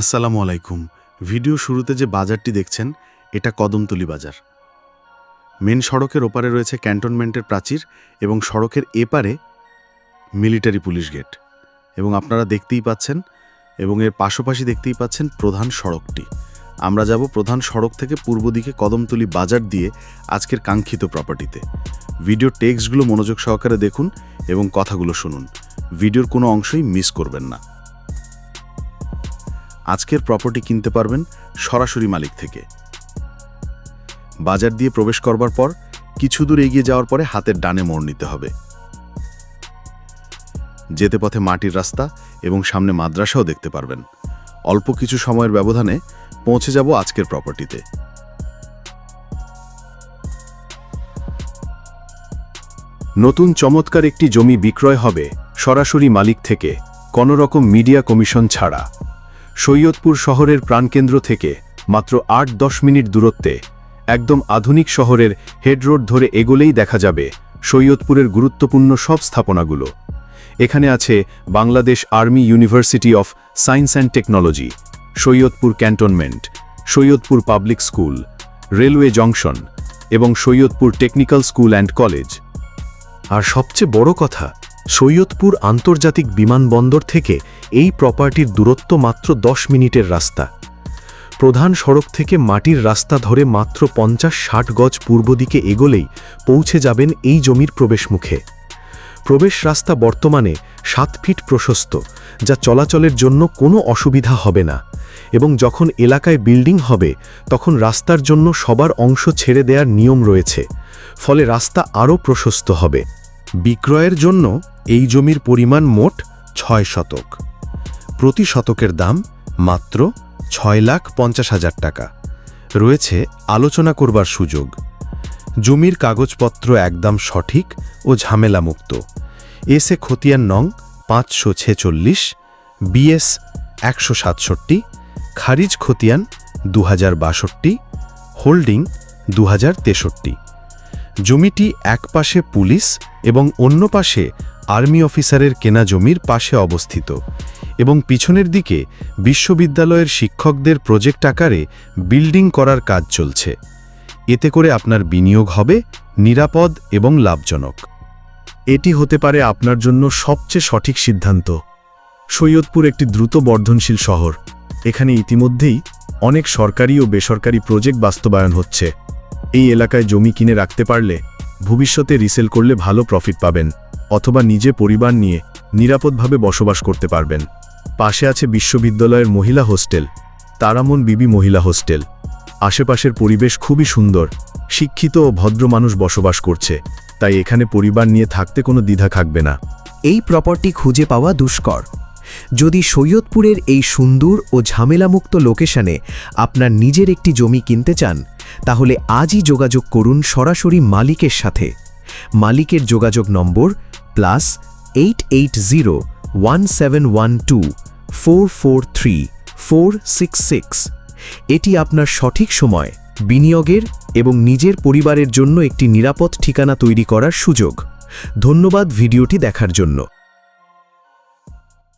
আসসালামু আলাইকুম। ভিডিও শুরুতে যে বাজারটি দেখছেন, এটা কদমতলি বাজার। মেন সড়কের ওপারে রয়েছে ক্যান্টনমেন্টের প্রাচীর এবং সড়কের এপারে মিলিটারি পুলিশ গেট। এবং আপনারা দেখতেই পাচ্ছেন এবং এর পাশাপাশি দেখতেই পাচ্ছেন প্রধান সড়কটি। আমরা যাব প্রধান সড়ক থেকে পূর্ব দিকে কদমতলি বাজার দিয়ে আজকের কাঙ্ক্ষিত প্রপার্টিতে ভিডিও টেক্সটগুলো মনোযোগ সহকারে দেখুন এবং কথাগুলো শুনুন। ভিডিওর কোনো অংশই মিস করবেন না। আজকের প্রপার্টি কিনতে পারবেন সরাসরি মালিক থেকে। বাজার দিয়ে প্রবেশ করবার পর কিছু দূর এগিয়ে যাওয়ার পরে হাতের ডানে মোড় নিতে হবে। যেতে পথে মাটির রাস্তা এবং সামনে মাদ্রাসাও দেখতে পারবেন। অল্প কিছু সময়ের ব্যবধানে পৌঁছে যাব আজকের প্রপার্টিতে নতুন চমৎকার একটি জমি বিক্রয় হবে সরাসরি মালিক থেকে কোনোরকম মিডিয়া কমিশন ছাড়া। সৈয়দপুর শহরের প্রাণকেন্দ্র থেকে মাত্র আট দশ মিনিট দূরত্বে একদম আধুনিক শহরের হেড রোড ধরে এগোলেই দেখা যাবে সৈয়দপুরের গুরুত্বপূর্ণ সব স্থাপনাগুলো। এখানে আছে Bangladesh army university of science and technology, Saidpur cantonment, Saidpur public school, railway junction এবং Saidpur technical school and college. আর সবচেয়ে বড় কথা, সৈয়দপুর আন্তর্জাতিক বিমানবন্দর থেকে এই প্রপার্টির দূরত্ব মাত্র দশ মিনিটের রাস্তা। প্রধান সড়ক থেকে মাটির রাস্তা ধরে মাত্র পঞ্চাশ ষাট গজ পূর্ব দিকে এগোলেই পৌঁছে যাবেন এই জমির প্রবেশমুখে। প্রবেশ রাস্তা বর্তমানে সাত ফিট প্রশস্ত, যা চলাচলের জন্য কোনো অসুবিধা হবে না এবং যখন এলাকায় বিল্ডিং হবে, তখন রাস্তার জন্য সবার অংশ ছেড়ে দেওয়ার নিয়ম রয়েছে, ফলে রাস্তা আরও প্রশস্ত হবে। বিক্রয়ের জন্য এই জমির পরিমাণ মোট ছয় শতক। প্রতি শতকের দাম মাত্র ছয় লাখ পঞ্চাশ হাজার টাকা। রয়েছে আলোচনা করবার সুযোগ। জমির কাগজপত্র একদম সঠিক ও ঝামেলামুক্ত। এসে খতিয়ান নং পাঁচশো ছেচল্লিশ, বিএস একশো সাতষট্টি, খারিজ খতিয়ান দু বাষট্টি, হোল্ডিং দু তেষট্টি। জমিটি এক পাশে পুলিশ এবং অন্য পাশে আর্মি অফিসারের কেনা জমির পাশে অবস্থিত। এবং পিছনের দিকে বিশ্ববিদ্যালয়ের শিক্ষকদের প্রজেক্ট আকারে বিল্ডিং করার কাজ চলছে। এতে করে আপনার বিনিয়োগ হবে, নিরাপদ এবং লাভজনক। এটি হতে পারে আপনার জন্য সবচেয়ে সঠিক সিদ্ধান্ত। সৈয়দপুর একটি দ্রুত বর্ধনশীল শহর। এখানে ইতিমধ্যেই অনেক সরকারি ও বেসরকারি প্রজেক্ট বাস্তবায়ন হচ্ছে। এই এলাকায় জমি কিনে রাখতে পারলে ভবিষ্যতে রিসেল করলে ভালো প্রফিট পাবেন, অথবা নিজে পরিবার নিয়ে নিরাপদভাবে বসবাস করতে পারবেন। পাশে আছে বিশ্ববিদ্যালয়ের মহিলা হোস্টেল, তারামন বিবি মহিলা হোস্টেল। আশেপাশের পরিবেশ খুবই সুন্দর, শিক্ষিত ও ভদ্র মানুষ বসবাস করছে, তাই এখানে পরিবার নিয়ে থাকতে কোনো দ্বিধা থাকবে না। এই প্রপার্টি খুঁজে পাওয়া দুষ্কর। যদি সৈয়দপুরের এই সুন্দর ও ঝামেলামুক্ত লোকেশনে আপনার নিজের একটি জমি কিনতে চান, তাহলে আজই যোগাযোগ করুন সরাসরি মালিকের সাথে। মালিকের যোগাযোগ নম্বর plus eight eight zero one seven one two four four three, four six six. এটি আপনার সঠিক সময়, বিনিয়োগের এবং নিজের পরিবারের জন্য একটি নিরাপদ ঠিকানা তৈরি করার সুযোগ। ধন্যবাদ ভিডিওটি দেখার জন্য।